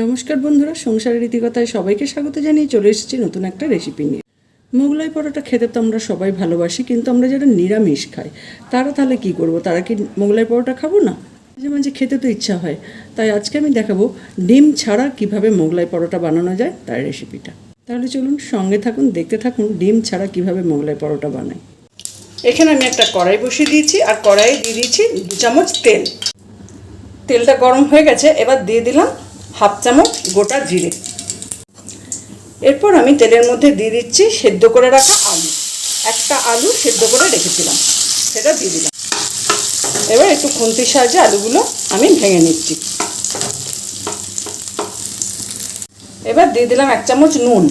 নমস্কার বন্ধুরা সংসারের রীতিকথায় সবাইকে স্বাগত জানিয়ে চলে এসেছি নতুন একটা রেসিপি নিয়ে। মোগলাই পরোটা খেতে তো আমরা সবাই ভালোবাসি, কিন্তু আমরা যারা নিরামিষ খাই, তারা তাহলে কি করব? তারা কি মোগলাই পরোটা খাব না? মাঝে মাঝে খেতে তো ইচ্ছা হয়, তাই আজকে আমি দেখাবো ডিম ছাড়া কীভাবে মোগলাই পরোটা বানানো যায় তার রেসিপিটা তাহলে চলুন সঙ্গে থাকুন, দেখতে থাকুন ডিম ছাড়া কীভাবে মোগলাই পরোটা বানাই এখানে আমি একটা কড়াই বসিয়ে দিয়েছি, আর কড়াইয়ে দিয়ে দিয়েছি দু চামচ তেল। তেলটা গরম হয়ে গেছে, এবার দিয়ে দিলাম হাফ চামচ গোটা জিরে। এরপর আমি তেলের মধ্যে দিয়ে দিচ্ছি সেদ্ধ করে রাখা আলু। একটা আলু সেদ্ধ করে রেখেছিলাম, সেটা দিয়ে দিলাম। এবার একটু খুন্তির সাহায্যে আলুগুলো আমি ভেঙে নিচ্ছি। এবার দিয়ে দিলাম এক চামচ নুন।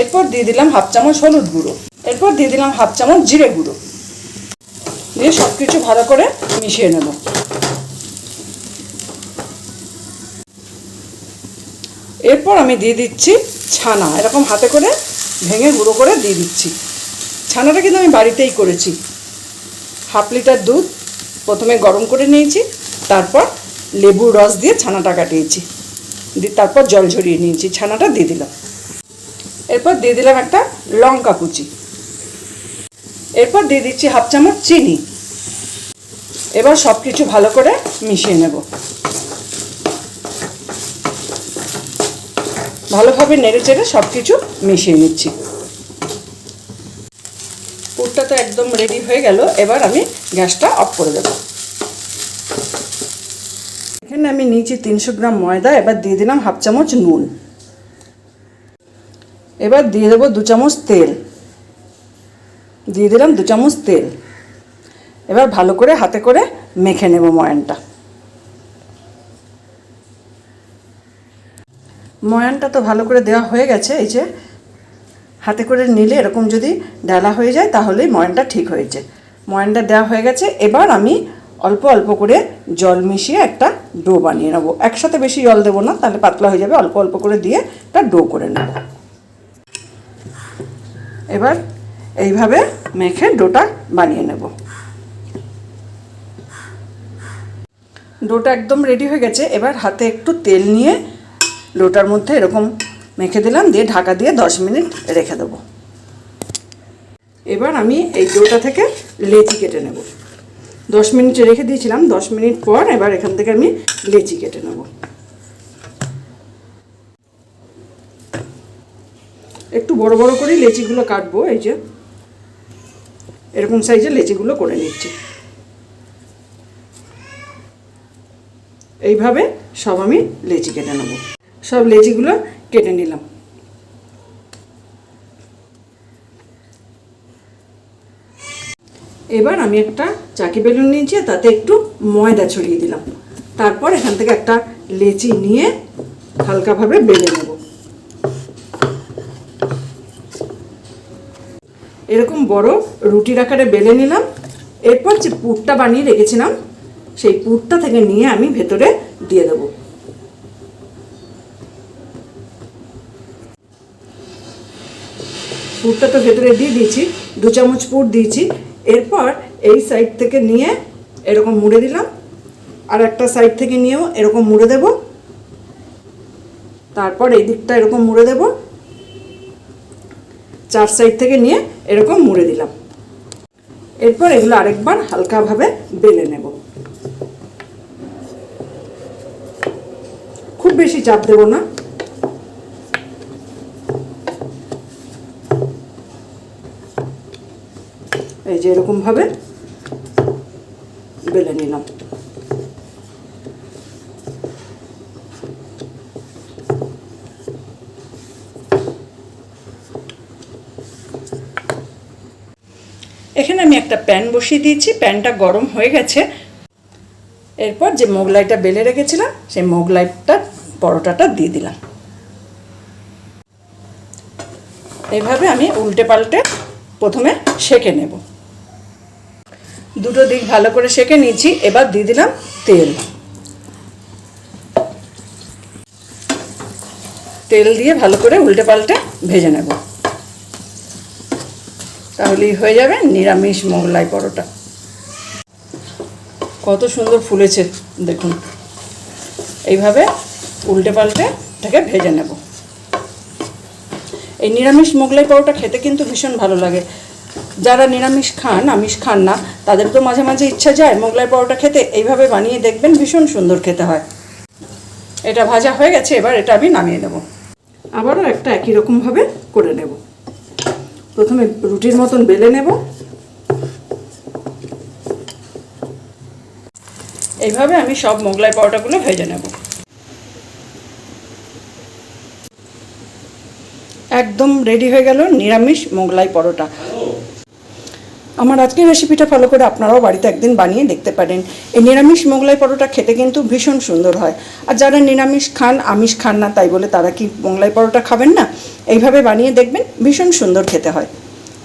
এরপর দিয়ে দিলাম হাফ চামচ হলুদ গুঁড়ো। এরপর দিয়ে দিলাম হাফ চামচ জিরে গুঁড়ো। দিয়ে সব কিছু ভালো করে মিশিয়ে নেব। এরপর আমি দিয়ে দিচ্ছি ছানা। এরকম হাতে করে ভেঙে গুঁড়ো করে দিয়ে দিচ্ছি। ছানাটা কিন্তু আমি বাড়িতেই করেছি। হাফ লিটার দুধ প্রথমে গরম করে নিয়েছি, তারপর লেবুর রস দিয়ে ছানাটা কাটিয়েছি। দিয়ে তারপর জল ঝরিয়ে নিয়েছি, ছানাটা দিয়ে দিলাম। এরপর দিয়ে দিলাম একটা লঙ্কা কুচি। এরপর দিয়ে দিচ্ছি হাফ চামচ চিনি। এবার সব কিছু ভালো করে মিশিয়ে নেব। ভালোভাবে নেড়ে চেড়ে সব কিছু মিশিয়ে নিচ্ছি। পুরটা তো একদম রেডি হয়ে গেল, এবার আমি গ্যাসটা অফ করে দেব। এখানে আমি নিয়েছি তিনশো গ্রাম ময়দা, এবার দিয়ে দিলাম হাফ চামচ নুন। এবার দিয়ে দেবো দু চামচ তেল। দিয়ে দিলাম দু চামচ তেল। এবার ভালো করে হাতে করে মেখে নেব ময়ানটা। ময়ানটা তো ভালো করে দেওয়া হয়ে গেছে, এই যে হাতে করে নিলে এরকম যদি ডালা হয়ে যায় তাহলেই ময়ানটা ঠিক হয়েছে। ময়ানটা দেওয়া হয়ে গেছে, এবার আমি অল্প অল্প করে জল মিশিয়ে একটা ডো বানিয়ে নেব। একসাথে বেশি জল দেবো না, তাহলে পাতলা হয়ে যাবে, অল্প অল্প করে দিয়ে একটা ডো করে নেব। এবার এইভাবে মেখে ডোটা বানিয়ে নেব। ডোটা একদম রেডি হয়ে গেছে, এবার হাতে একটু তেল নিয়ে ডোটার মধ্যে এরকম মেখে দিলাম, দিয়ে ঢাকা দিয়ে দশ মিনিট রেখে দেবো। এবার আমি এই ডোটা থেকে লেচি কেটে নেব। দশ মিনিট রেখে দিয়েছিলাম, দশ মিনিট পর এবার এখান থেকে আমি লেচি কেটে নেব। একটু বড় বড় করেই লেচিগুলো কাটবো, এই যে। এরকম সাইজের লেচিগুলো করে নিচ্ছি। এইভাবে সব আমি লেচি কেটে নেব। সব লেচিগুলো কেটে নিলাম। এবার আমি একটা চাকি বেলুন নিয়েছি, তাতে একটু ময়দা ছড়িয়ে দিলাম। তারপর এখান থেকে একটা লেচি নিয়ে হালকাভাবে বেলে নেব। এরকম বড় রুটির আকারে বেলে নিলাম। এরপর যে পুরটা বানিয়ে রেখেছিলাম, সেই পুরটা থেকে নিয়ে আমি ভেতরে দিয়ে দেবো। পুরটা তো ভেতরে দিয়ে দিয়েছি, দু চামচ পুর দিয়েছি। এরপর এই সাইড থেকে নিয়ে এরকম মুড়ে দিলাম। আর একটা সাইড থেকে নিয়েও এরকম মুড়ে দেব। তারপর এই দিকটা এরকম মুড়ে দেব। চার সাইড থেকে নিয়ে এরকম মুড়ে দিলাম। এরপর এগুলো আরেকবার হালকাভাবে বেলে নেব। খুব বেশি চাপ দেব না। এই যে এরকমভাবে বেলে নিলাম। এখানে আমি একটা প্যান বসিয়ে দিয়েছি, প্যানটা গরম হয়ে গেছে। এরপর যে মোগলাইটা বেলে রেখেছিলাম, সেই মোগলাইটা পরোটাটা দিয়ে দিলাম। এইভাবে আমি উল্টে পাল্টে প্রথমে সেকে নেব। দুটো দিক ভালো করে সেকে নিয়েছি, এবার দিয়ে দিলাম তেল। তেল দিয়ে ভালো করে উল্টে পাল্টে ভেজে নেব। তাহলেই হয়ে যাবে নিরামিষ মোগলাই পরোটা। কত সুন্দর ফুলেছে, দেখুন। এইভাবে উল্টে পাল্টে এটাকে ভেজে নেব। এই নিরামিষ মোগলাই পরোটা খেতে কিন্তু ভীষণ ভালো লাগে। যারা নিরামিষ খান, আমিষ খান না, তাদের তো মাঝে মাঝে ইচ্ছা যায় মোগলাই পরোটা খেতে। এইভাবে বানিয়ে দেখবেন ভীষণ সুন্দর খেতে হয়। এটা ভাজা হয়ে গেছে, এবার এটা আমি নামিয়ে নেব। আবারও একটা একই রকমভাবে করে নেব। প্রথমে রুটির মতন বেলে নেব। এইভাবে আমি সব মোগলাই পরোটাগুলো ভেজে নেব। একদম রেডি হয়ে গেল নিরামিষ মোগলাই পরোটা। আমার আজকের রেসিপিটা ফলো করে আপনারাও বাড়িতে একদিন বানিয়ে দেখতে পারেন। এই নিরামিষ মোগলাই পরোটা খেতে কিন্তু ভীষণ সুন্দর হয়। আর যারা নিরামিষ খান, আমিষ খান না তাই বলে তারা কি মোগলাই পরোটা খাবেন না? এইভাবে বানিয়ে দেখবেন, ভীষণ সুন্দর খেতে হয়।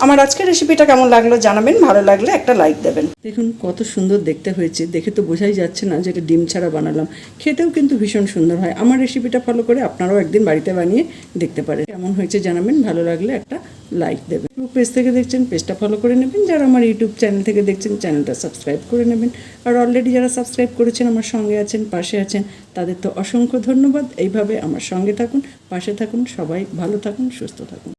আমার আজকের রেসিপিটা কেমন লাগল জানাবেন, ভালো লাগলে একটা লাইক দেবেন। দেখুন, কত সুন্দর দেখতে হয়েছে। দেখে তো বোঝাই যাচ্ছে না যে এটা ডিম ছাড়া বানালাম। খেতেও কিন্তু ভীষণ সুন্দর হয়। আমার রেসিপিটা ফলো করে আপনারাও একদিন বাড়িতে বানিয়ে দেখতে পারেন। কেমন হয়েছে জানাবেন, ভালো লাগলে একটা লাইক দেবেন। ফেসবুক পেজ থেকে দেখছেন পেজটা ফলো করে নেবেন। যারা আমার ইউটিউব চ্যানেল থেকে দেখছেন চ্যানেলটা সাবস্ক্রাইব করে নেবেন। আর অলরেডি যারা সাবস্ক্রাইব করেছেন, আমার সঙ্গে আছেন, পাশে আছেন, তাদের তো অসংখ্য ধন্যবাদ। এইভাবে আমার সঙ্গে থাকুন, পাশে থাকুন, সবাই ভালো থাকুন, সুস্থ থাকুন।